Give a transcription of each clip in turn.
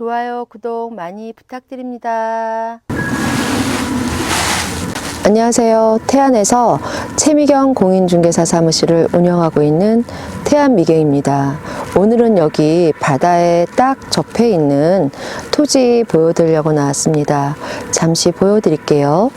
좋아요, 구독 많이 부탁드립니다. 안녕하세요. 태안에서 최미경 공인중개사 사무실을 운영하고 있는 태안미경입니다. 오늘은 여기 바다에 딱 접해 있는 토지 보여드리려고 나왔습니다. 잠시 보여드릴게요.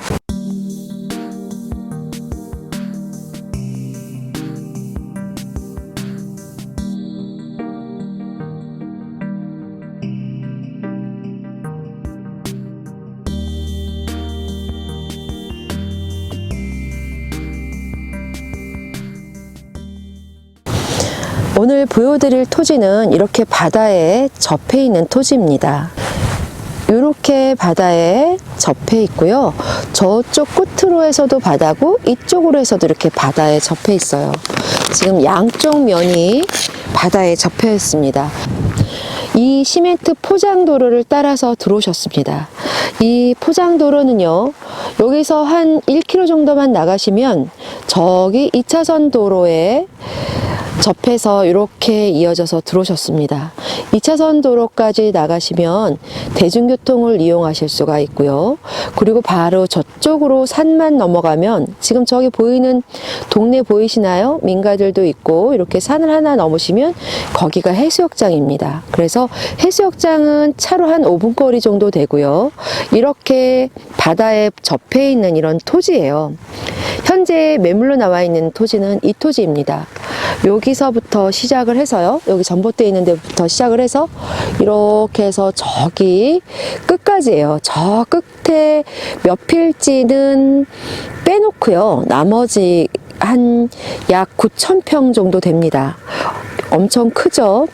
오늘 보여드릴 토지는 이렇게 바다에 접해 있는 토지입니다. 이렇게 바다에 접해 있고요. 저쪽 끝으로 해서도 바다고 이쪽으로 해서도 이렇게 바다에 접해 있어요. 지금 양쪽 면이 바다에 접해 있습니다. 이 시멘트 포장도로를 따라서 들어오셨습니다. 이 포장도로는요, 여기서 한 1km 정도만 나가시면 저기 2차선 도로에 접해서 이렇게 이어져서 들어오셨습니다. 2차선 도로까지 나가시면 대중교통을 이용하실 수가 있고요. 그리고 바로 저쪽으로 산만 넘어가면 지금 저기 보이는 동네 보이시나요? 민가들도 있고 이렇게 산을 하나 넘으시면 거기가 해수욕장입니다. 그래서 해수욕장은 차로 한 5분 거리 정도 되고요. 이렇게 바다에 접해 있는 이런 토지예요. 현재 매물로 나와 있는 토지는 이 토지입니다. 여기서부터 시작을 해서요. 여기 전봇대 있는 데부터 시작을 해서 이렇게 해서 저기 끝까지예요. 저 끝에 몇 필지는 빼놓고요. 나머지 한 약 9천 평 정도 됩니다. 엄청 크죠?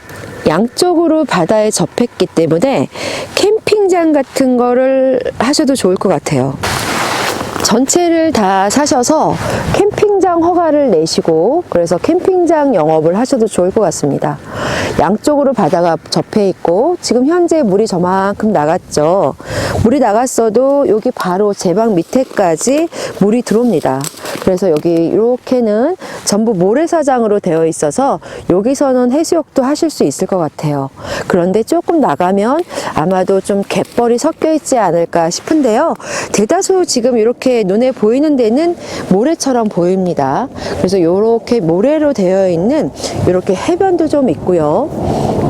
양쪽으로 바다에 접했기 때문에 캠핑장 같은 거를 하셔도 좋을 것 같아요. 전체를 다 사셔서 캠핑장 허가를 내시고 그래서 캠핑장 영업을 하셔도 좋을 것 같습니다. 양쪽으로 바다가 접해 있고 지금 현재 물이 저만큼 나갔죠. 물이 나갔어도 여기 바로 제방 밑에까지 물이 들어옵니다. 그래서 여기 이렇게는 전부 모래사장으로 되어 있어서 여기서는 해수욕도 하실 수 있을 것 같아요. 그런데 조금 나가면 아마도 좀 갯벌이 섞여 있지 않을까 싶은데요. 대다수 지금 이렇게 눈에 보이는 데는 모래처럼 보입니다. 그래서 이렇게 모래로 되어 있는 이렇게 해변도 좀 있고요.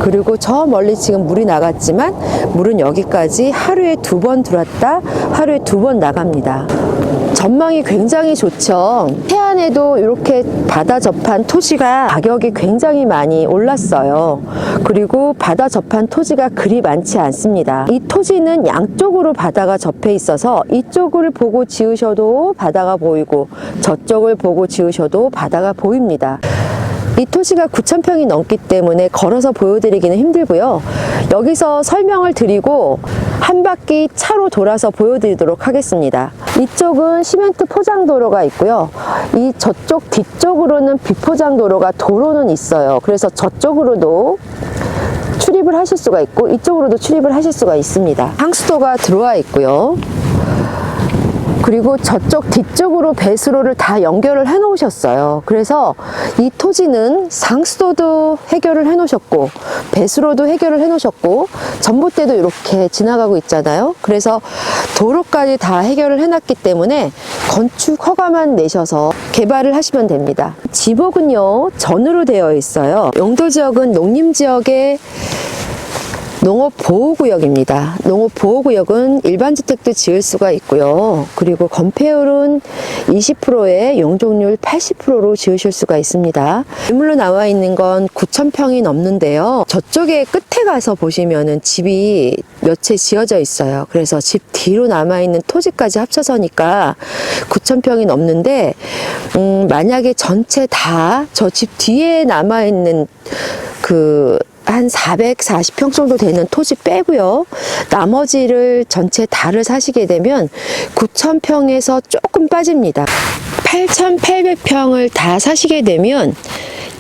그리고 저 멀리 지금 물이 나갔지만 물은 여기까지 하루에 두 번 들어왔다 하루에 두 번 나갑니다. 전망이 굉장히 좋죠. 해안에도 이렇게 바다 접한 토지가 가격이 굉장히 많이 올랐어요. 그리고 바다 접한 토지가 그리 많지 않습니다. 이 토지는 양쪽으로 바다가 접해 있어서 이쪽을 보고 지으셔도 바다가 보이고 저쪽을 보고 지으셔도 바다가 보입니다. 이 토지가 9,000평이 넘기 때문에 걸어서 보여드리기는 힘들고요. 여기서 설명을 드리고 한 바퀴 차로 돌아서 보여드리도록 하겠습니다. 이쪽은 시멘트 포장도로가 있고요. 이 저쪽 뒤쪽으로는 비포장도로가 도로는 있어요. 그래서 저쪽으로도 출입을 하실 수가 있고 이쪽으로도 출입을 하실 수가 있습니다. 항수도가 들어와 있고요. 그리고 저쪽 뒤쪽으로 배수로를 다 연결을 해 놓으셨어요. 그래서 이 토지는 상수도도 해결을 해 놓으셨고, 배수로도 해결을 해 놓으셨고, 전봇대도 이렇게 지나가고 있잖아요. 그래서 도로까지 다 해결을 해 놨기 때문에 건축 허가만 내셔서 개발을 하시면 됩니다. 지목은요, 전으로 되어 있어요. 용도 지역은 농림 지역에 농업보호구역입니다. 농업보호구역은 일반 주택도 지을 수가 있고요. 그리고 건폐율은 20%에 용적률 80%로 지으실 수가 있습니다. 일물로 나와 있는 건 9,000평이 넘는데요. 저쪽에 끝에 가서 보시면은 집이 몇 채 지어져 있어요. 그래서 집 뒤로 남아 있는 토지까지 합쳐서니까 9,000평이 넘는데 음, 만약에 전체 다 저 집 뒤에 남아 있는 그 한 440평 정도 되는 토지 빼고요. 나머지를 전체 다를 사시게 되면 9,000평에서 조금 빠집니다. 8,800평을 다 사시게 되면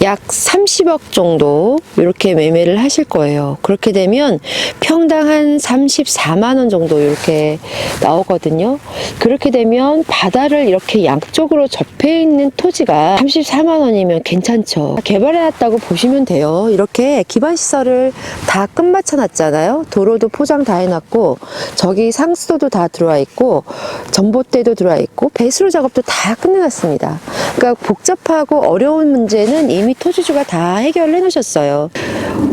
약 30억 정도 이렇게 매매를 하실 거예요. 그렇게 되면 평당 한 34만 원 정도 이렇게 나오거든요. 그렇게 되면 바다를 이렇게 양쪽으로 접해 있는 토지가 34만 원이면 괜찮죠. 개발해 놨다고 보시면 돼요. 이렇게 기반 시설을 다 끝마쳐 놨잖아요. 도로도 포장 다 해놨고 저기 상수도도 다 들어와 있고 전봇대도 들어와 있고 배수로 작업도 다 끝내놨습니다. 그러니까 복잡하고 어려운 문제는 이미 토지주가 다 해결해 놓으셨어요.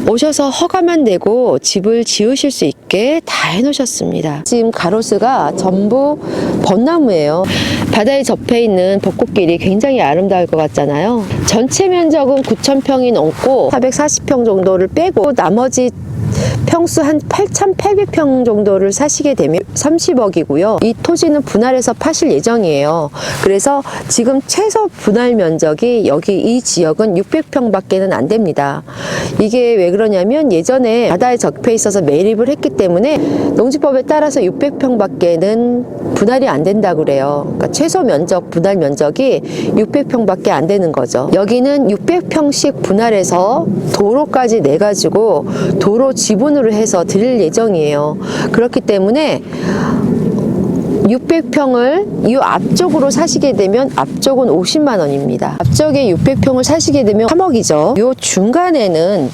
오셔서 허가만 내고 집을 지으실 수 있게 다 해놓으셨습니다. 지금 가로수가 전부 벚나무예요. 바다에 접해 있는 벚꽃길이 굉장히 아름다울 것 같잖아요. 전체 면적은 9,000평이 넘고 440평 정도를 빼고 나머지 평수 한 8,800평 정도를 사시게 되면 30억이고요. 이 토지는 분할해서 파실 예정이에요. 그래서 지금 최소 분할 면적이 여기 이 지역은 600평 밖에는 안 됩니다. 이게 왜 그러냐면 예전에 바다에 적혀 있어서 매립을 했기 때문에 농지법에 따라서 600평 밖에는 분할이 안 된다 그래요. 그러니까 최소 면적 분할 면적이 600평 밖에 안 되는 거죠. 여기는 600평씩 분할해서 도로까지 내 가지고 도로 지분으로 해서 드릴 예정이에요. 그렇기 때문에 600평을 이 앞쪽으로 사시게 되면 앞쪽은 50만 원입니다. 앞쪽에 600평을 사시게 되면 3억이죠. 요 중간에는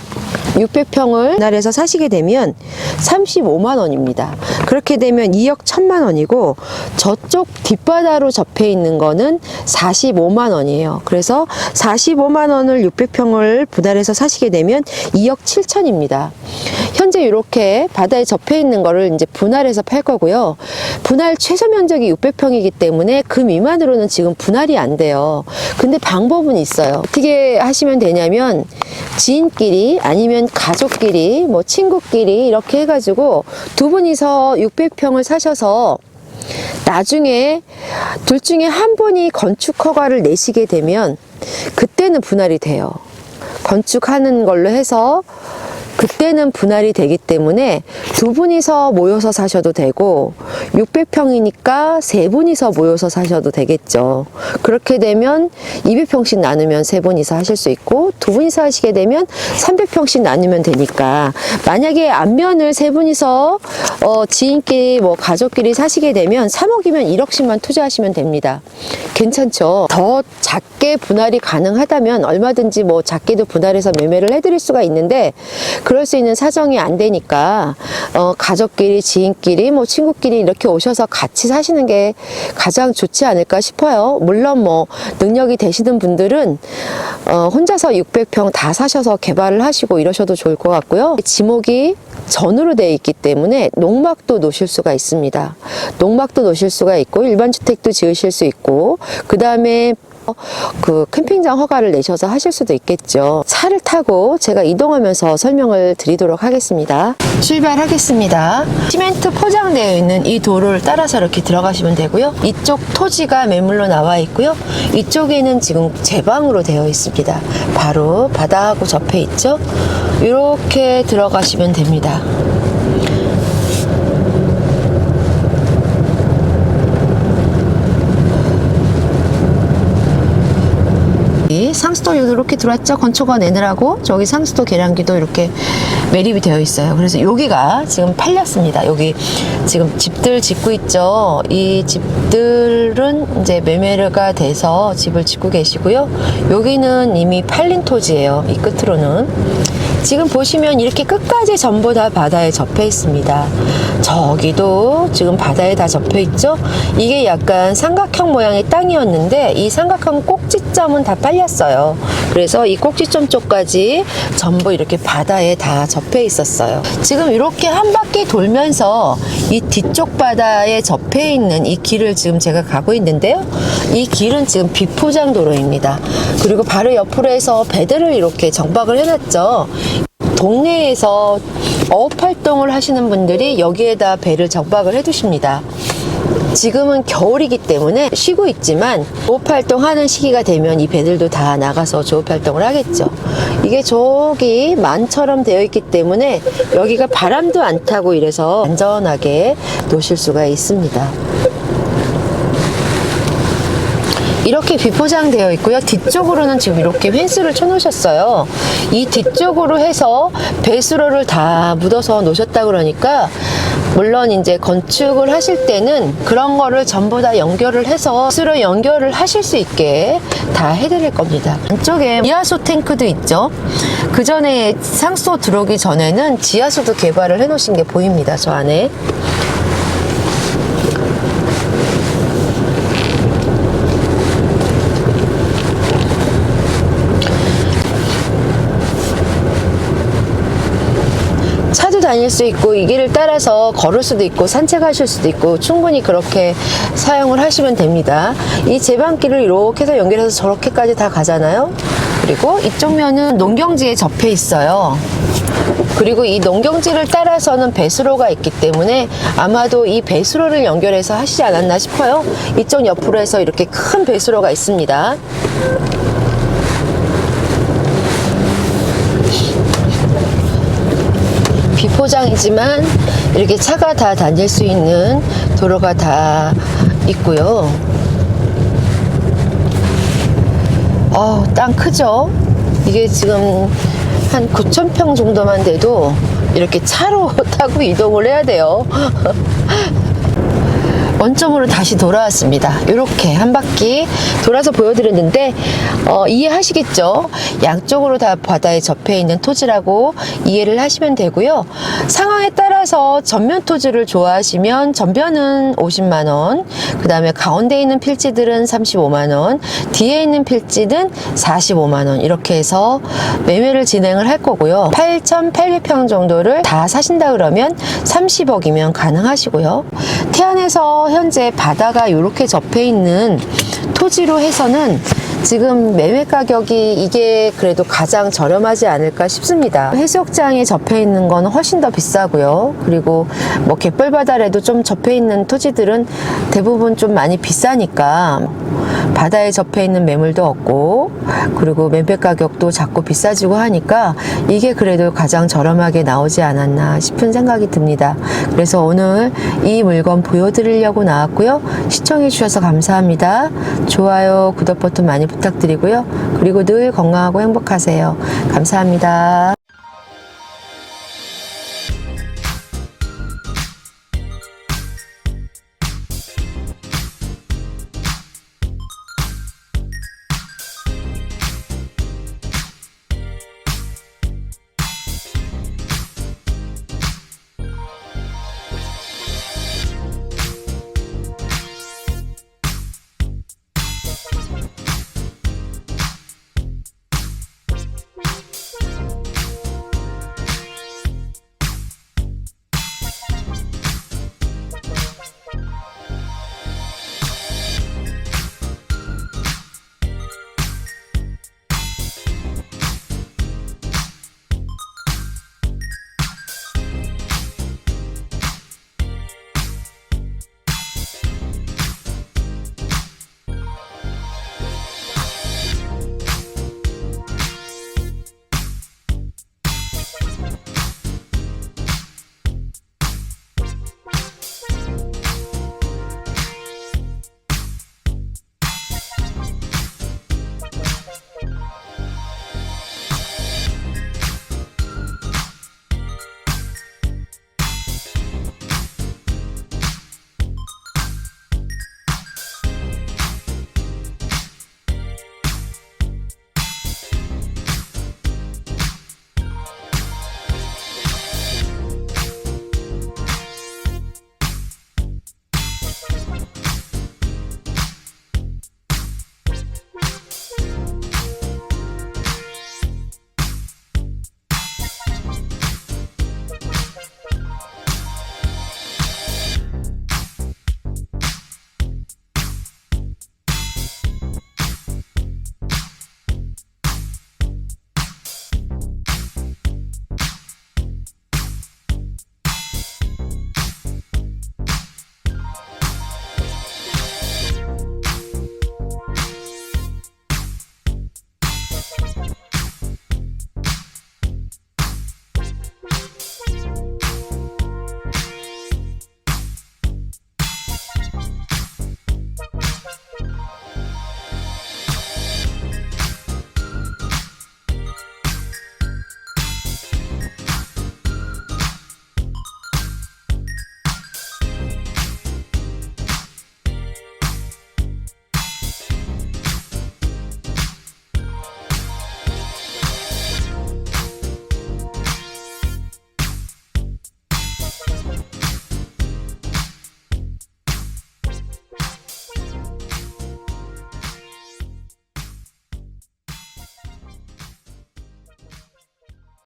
600평을 날에서 사시게 되면 35만 원입니다. 그렇게 되면 2억 1천만 원이고 저쪽 뒷바다로 접해 있는 거는 45만 원이에요. 그래서 45만 원을 600평을 분할해서 사시게 되면 2억 7천입니다. 현재 이렇게 바다에 접해 있는 거를 이제 분할해서 팔 거고요. 분할 최소 면적이 600평이기 때문에 그 미만으로는 지금 분할이 안 돼요. 근데 방법은 있어요. 어떻게 하시면 되냐면 지인끼리 아니면 가족끼리 뭐 친구끼리 이렇게 해가지고 두 분이서 600평을 사셔서 나중에 둘 중에 한 분이 건축 허가를 내시게 되면 그때는 분할이 돼요. 건축하는 걸로 해서 그때는 분할이 되기 때문에 두 분이서 모여서 사셔도 되고 600평이니까 세 분이서 모여서 사셔도 되겠죠. 그렇게 되면 200평씩 나누면 세 분이서 하실 수 있고 두 분이서 하시게 되면 300평씩 나누면 되니까 만약에 앞면을 세 분이서 어, 지인끼리 뭐 가족끼리 사시게 되면 3억이면 1억씩만 투자하시면 됩니다. 괜찮죠. 더 작게 분할이 가능하다면 얼마든지 뭐 작게도 분할해서 매매를 해드릴 수가 있는데 그럴 수 있는 사정이 안 되니까 어, 가족끼리 지인끼리 뭐 친구끼리 이렇게 오셔서 같이 사시는 게 가장 좋지 않을까 싶어요. 물론 뭐 능력이 되시는 분들은 어, 혼자서 600평 다 사셔서 개발을 하시고 이러셔도 좋을 것 같고요. 지목이 전으로 되어 있기 때문에 농막도 놓으실 수가 있습니다. 농막도 놓으실 수가 있고 일반 주택도 지으실 수 있고 그 다음에 그 캠핑장 허가를 내셔서 하실 수도 있겠죠. 차를 타고 제가 이동하면서 설명을 드리도록 하겠습니다. 출발하겠습니다. 시멘트 포장되어 있는 이 도로를 따라서 이렇게 들어가시면 되고요. 이쪽 토지가 매물로 나와 있고요. 이쪽에는 지금 제방으로 되어 있습니다. 바로 바다하고 접해 있죠. 이렇게 들어가시면 됩니다. 상수도 이렇게 들어왔죠? 건초가 내느라고 저기 상수도 계량기도 이렇게 매립이 되어 있어요. 그래서 여기가 지금 팔렸습니다. 여기 지금 집들 짓고 있죠? 이 집들은 이제 매매가 돼서 집을 짓고 계시고요. 여기는 이미 팔린 토지예요. 이 끝으로는 지금 보시면 이렇게 끝까지 전부 다 바다에 접해 있습니다. 저기도 지금 바다에 다 접혀 있죠? 이게 약간 삼각형 모양의 땅이었는데 이 삼각형 꼭지점은 다 빨렸어요. 그래서 이 꼭지점 쪽까지 전부 이렇게 바다에 다 접해 있었어요. 지금 이렇게 한 바퀴 돌면서 이 뒤쪽 바다에 접해 있는 이 길을 지금 제가 가고 있는데요. 이 길은 지금 비포장 도로입니다. 그리고 바로 옆으로 해서 배들을 이렇게 정박을 해놨죠. 동네에서 어업 활동을 하시는 분들이 여기에다 배를 정박을 해 두십니다. 지금은 겨울이기 때문에 쉬고 있지만 조업 활동하는 시기가 되면 이 배들도 다 나가서 조업 활동을 하겠죠. 이게 저기 만처럼 되어 있기 때문에 여기가 바람도 안 타고 이래서 안전하게 놓으실 수가 있습니다. 이렇게 비포장되어 있고요. 뒤쪽으로는 지금 이렇게 펜스를 쳐놓으셨어요. 이 뒤쪽으로 해서 배수로를 다 묻어서 놓으셨다 그러니까 물론 이제 건축을 하실 때는 그런 거를 전부 다 연결을 해서 스스로 연결을 하실 수 있게 다 해드릴 겁니다. 안쪽에 지하수 탱크도 있죠. 그 전에 상수 들어오기 전에는 지하수도 개발을 해 놓으신 게 보입니다. 저 안에. 다닐 수 있고 이 길을 따라서 걸을 수도 있고 산책하실 수도 있고 충분히 그렇게 사용을 하시면 됩니다. 이 제방길을 이렇게 해서 연결해서 저렇게까지 다 가잖아요. 그리고 이쪽 면은 농경지에 접해 있어요. 그리고 이 농경지를 따라서는 배수로가 있기 때문에 아마도 이 배수로를 연결해서 하시지 않았나 싶어요. 이쪽 옆으로 해서 이렇게 큰 배수로가 있습니다. 비포장이지만 이렇게 차가 다 다닐 수 있는 도로가 다 있고요. 어, 땅 크죠? 이게 지금 한 9,000평 정도만 돼도 이렇게 차로 타고 이동을 해야 돼요. 원점으로 다시 돌아왔습니다. 이렇게 한 바퀴 돌아서 보여드렸는데 어, 이해하시겠죠? 양쪽으로 다 바다에 접해 있는 토지라고 이해를 하시면 되고요. 상황에 따라서 전면 토지를 좋아하시면 전면은 50만 원, 그 다음에 가운데 있는 필지들은 35만 원, 뒤에 있는 필지는 45만 원 이렇게 해서 매매를 진행을 할 거고요. 8,800평 정도를 다 사신다 그러면 30억이면 가능하시고요. 태안에서 현재 바다가 이렇게 접해 있는 토지로 해서는 지금 매매 가격이 이게 그래도 가장 저렴하지 않을까 싶습니다. 해수욕장에 접해 있는 건 훨씬 더 비싸고요. 그리고 뭐 갯벌 바다라도 좀 접해 있는 토지들은 대부분 좀 많이 비싸니까 바다에 접해 있는 매물도 없고 그리고 매매 가격도 자꾸 비싸지고 하니까 이게 그래도 가장 저렴하게 나오지 않았나 싶은 생각이 듭니다. 그래서 오늘 이 물건 보여드리려고 나왔고요. 시청해 주셔서 감사합니다. 좋아요, 구독 버튼 많이 부탁드리고요. 그리고 늘 건강하고 행복하세요. 감사합니다.